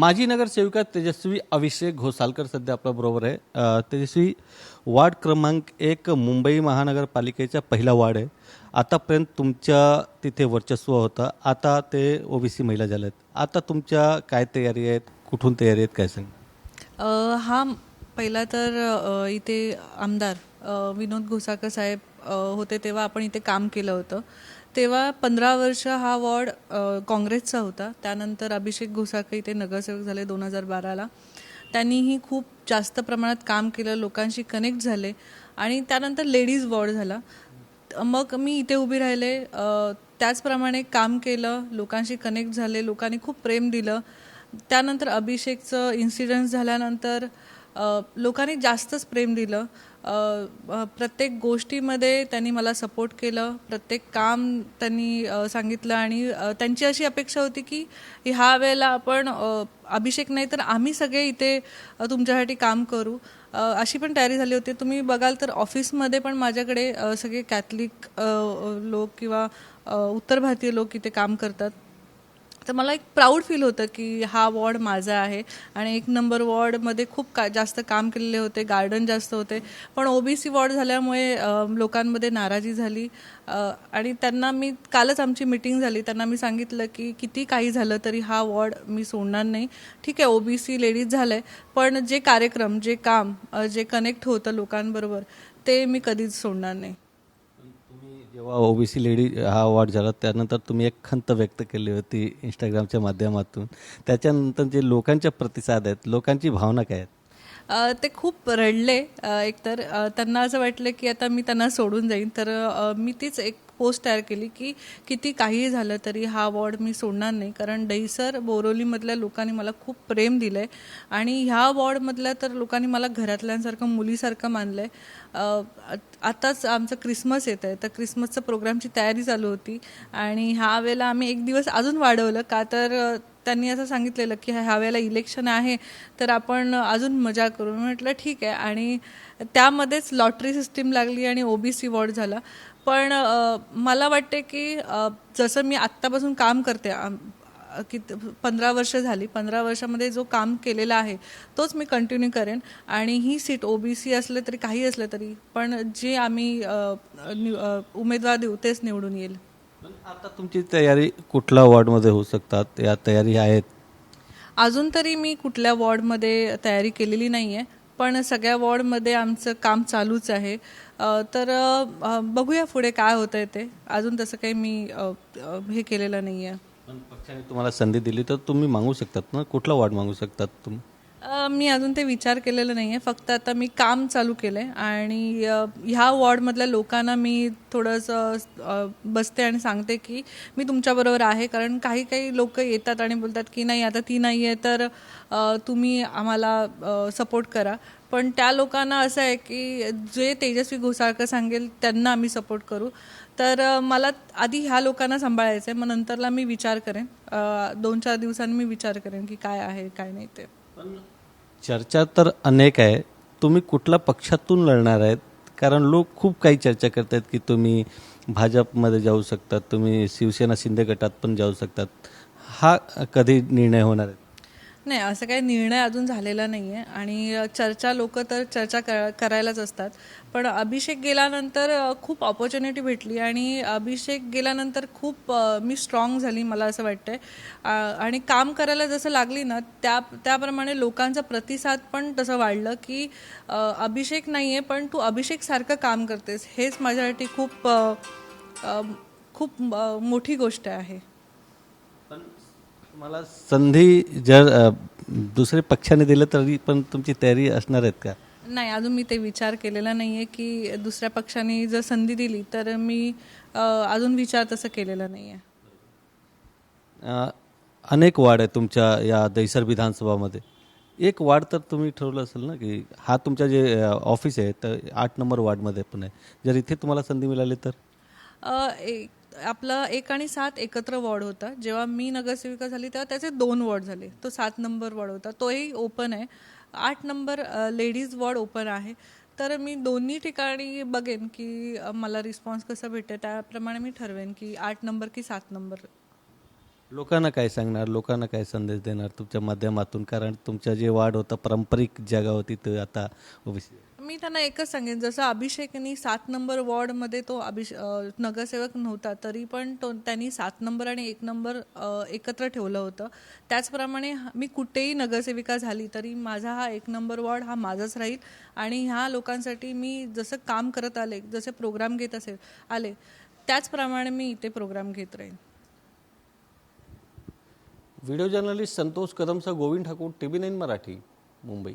माजी नगरसेविका तेजस्वी अभिषेक घोसालकर सध्या आपल्याबरोबर आहे. तेजस्वी वार्ड क्रमांक एक मुंबई महानगरपालिकेचा पहिला वार्ड आहे. आतापर्यंत तुमच्या तिथे वर्चस्व होतं. आता ते ओबीसी महिला झाल्या आहेत आता तुमच्या काय तयारी आहेत? कुठून तयारी आहेत? काय सांग? हा पहिला तर इथे आमदार विनोद घोसाकर साहेब होते तेव्हा आपण इथे काम केलं होतं. तेव्हा पंधरा वर्ष हा वॉर्ड काँग्रेसचा होता. त्यानंतर अभिषेक घोसाकर इथे नगरसेवक झाले दोन हजार बाराला. त्यांनीही खूप जास्त प्रमाणात काम केलं लोकांशी कनेक्ट झाले आणि त्यानंतर लेडीज वॉर्ड झाला. मग मी इथे उभी राहिले. त्याचप्रमाणे काम केलं लोकांशी कनेक्ट झाले लोकांनी खूप प्रेम दिलं. त्यानंतर अभिषेकचं इन्सिडन्स झाल्यानंतर लोकांनी जास्तच प्रेम दिलं. प्रत्येक गोष्टीमध्ये त्यांनी मला सपोर्ट केलं. प्रत्येक काम त्यांनी सांगितलं आणि त्यांची अशी अपेक्षा होती की ह्या वेळेला आपण अभिषेक नाही तर आम्ही सगळे इथे तुमच्यासाठी काम करू. अशी पण तयारी झाली होती. तुम्ही बघाल तर ऑफिसमध्ये पण माझ्याकडे सगळे कॅथलिक लोक किंवा उत्तर भारतीय लोक इथे काम करतात. तर मला एक प्राऊड फील होतं की हा वॉर्ड माझा आहे. आणि एक नंबर वॉर्डमध्ये खूप का जास्त काम केलेले होते गार्डन जास्त होते. पण ओबीसी वॉर्ड झाल्यामुळे लोकांमध्ये नाराजी झाली. आणि त्यांना मी कालच आमची मिटिंग झाली. त्यांना मी सांगितलं की किती काही झालं तरी हा वॉर्ड मी सोडणार नाही. ठीक आहे ओबीसी लेडीज झालं आहे पण जे कार्यक्रम जे काम जे कनेक्ट होतं लोकांबरोबर ते मी कधीच सोडणार नाही. जेव्हा ओबीसी लेडी हा अवॉर्ड झाला. त्यानंतर तुम्ही एक खंत व्यक्त केली होती इंस्टाग्रामच्या माध्यमातून. त्याच्यानंतर जे लोकांच्या प्रतिसाद आहेत लोकांची भावना काय आहेत? ते खूप रडले. एकतर त्यांना असं वाटलं की आता मी त्यांना सोडून जाईन. तर मी तीच एक पोस्ट तयार केली की किती काहीही झालं तरी हा वॉर्ड मी सोडणार नाही. कारण दहीसर बोरोलीमधल्या लोकांनी मला खूप प्रेम दिलं आहे आणि ह्या अवॉर्डमधल्या तर लोकांनी मला घरातल्यांसारखं मुलीसारखं मानलं आहे आताच आमचं क्रिसमस येत आहे. तर क्रिसमसचं प्रोग्रामची तयारी चालू होती. आणि ह्या वेळेला आम्ही एक दिवस अजून वाढवलं. का तर त्यांनी असं सांगितलेलं की ह्या वेळेला इलेक्शन आहे तर आपण अजून मजा करू. म्हटलं ठीक आहे. आणि त्यामध्येच लॉटरी सिस्टीम लागली आणि ओबीसी वॉर्ड झाला. पण मला वाटते की जसं मी आत्तापासून काम करते की पंधरा वर्ष झाली पंधरा वर्षामध्ये जो काम केलेला आहे तोच मी कंटिन्यू करेन. आणि ही सीट ओ बी सी असले तरी काही असलं तरी पण जे आम्ही उमेदवार देऊ तेच निवडून येईल. आता तुमची तयारी कुठल्या वॉर्डमध्ये होऊ शकतात? या तयारी आहेत. अजून तरी मी कुठल्या वॉर्डमध्ये तयारी केलेली नाही आहे पण सगळ्या वॉर्डमध्ये आमचं काम चालूच आहे. तर बघूया पुढे काय होतं आहे ते. अजून तसं काही मी हे केलेलं नाही आहे पण पक्षाने तुम्हाला संधी दिली तर तुम्ही मागू शकतात ना? कुठला वार्ड मागू शकतात तुम्ही? अ, मी अजून ते विचार केलेलं नाही आहे फक्त आता मी काम चालू केलं आहे आणि अ, ह्या वॉर्डमधल्या लोकांना मी थोडंसं अ, बसते आणि सांगते की मी तुमच्याबरोबर आहे. कारण काही काही लोक येतात आणि बोलतात की नाही आता ती नाही आहे तर अ, तुम्ही आम्हाला सपोर्ट करा. पण त्या लोकांना असं आहे की जे तेजस्वी घोसाळकर सांगेल त्यांना आम्ही सपोर्ट करू. तर अ, मला आधी ह्या लोकांना सांभाळायचं आहे मग नंतरला मी विचार करेन. अ, दोन चार दिवसांनी मी विचार करेन की काय आहे काय नाही ते. पण चर्चा तर अनेक आहे. तुम्ही कुठल्या पक्षातून लढणार आहेत? कारण लोक खूप काही चर्चा करतात की तुम्ही भाजपमध्ये जाऊ शकतात तुम्ही शिवसेना शिंदे गटात पण जाऊ शकतात. हा कधी निर्णय होणार आहे? नाही असं काही निर्णय अजून झालेला नाही आहे आणि चर्चा लोक तर चर्चा कर करायलाच असतात. पण अभिषेक गेल्यानंतर खूप ऑपॉर्च्युनिटी भेटली. आणि अभिषेक गेल्यानंतर खूप मी स्ट्रॉंग झाली मला असं वाटतंय. आणि काम करायला जसं लागली ना त्या त्याप्रमाणे लोकांचा प्रतिसाद पण तसं वाढलं की अभिषेक नाही आहे पण तू अभिषेकसारखं काम करतेस. हेच माझ्यासाठी खूप खूप मोठी गोष्ट आहे. मला संधी जर दुसऱ्या पक्षाने दिलं तरी पण तुमची तयारी असणार आहेत का? नाही अजून मी ते विचार केलेला नाही आहे की दुसऱ्या पक्षाने जर संधी दिली तर मी अजून विचार तसं केलेला नाही आहे अनेक वार्ड आहे तुमच्या या दैसर विधानसभामध्ये. एक वार्ड तर तुम्ही ठरवलं असेल ना की हा तुमच्या जे ऑफिस आहे तर आठ नंबर वार्डमध्ये पण आहे. जर इथे तुम्हाला संधी मिळाली तर? एक आपलं एक आणि सात एकत्र वॉर्ड होता. जेव्हा मी नगरसेविका झाली तेव्हा त्याचे दोन वॉर्ड झाले. तो सात नंबर वॉर्ड होता. तोही ओपन आहे. आठ नंबर लेडीज वॉर्ड ओपन आहे. तर मी दोन्ही ठिकाणी बघेन की मला रिस्पॉन्स कसा भेटेल त्याप्रमाणे मी ठरवेन की आठ नंबर की सात नंबर. लोकांना काय सांगणार? लोकांना काय संदेश देणार तुमच्या माध्यमातून? कारण तुमच्या जे वाढ होता पारंपरिक जागा होती ते आता ओबीसी मी त्यांना एकच सांगेन जसं अभिषेकनी सात नंबर वॉर्डमध्ये तो अभिष नगरसेवक नव्हता तरी पण तो त्यांनी सात नंबर आणि एक नंबर एकत्र ठेवलं होतं. त्याचप्रमाणे मी कुठेही नगरसेविका झाली तरी माझा हा एक नंबर वॉर्ड हा माझाच राहील आणि ह्या लोकांसाठी मी जसं काम करत आले जसे प्रोग्राम घेत असेल आले त्याचप्रमाणे मी इथे प्रोग्राम घेत राहीन. Video journalist Santosh कदमसह Govind Thakur T V nine Marathi Mumbai.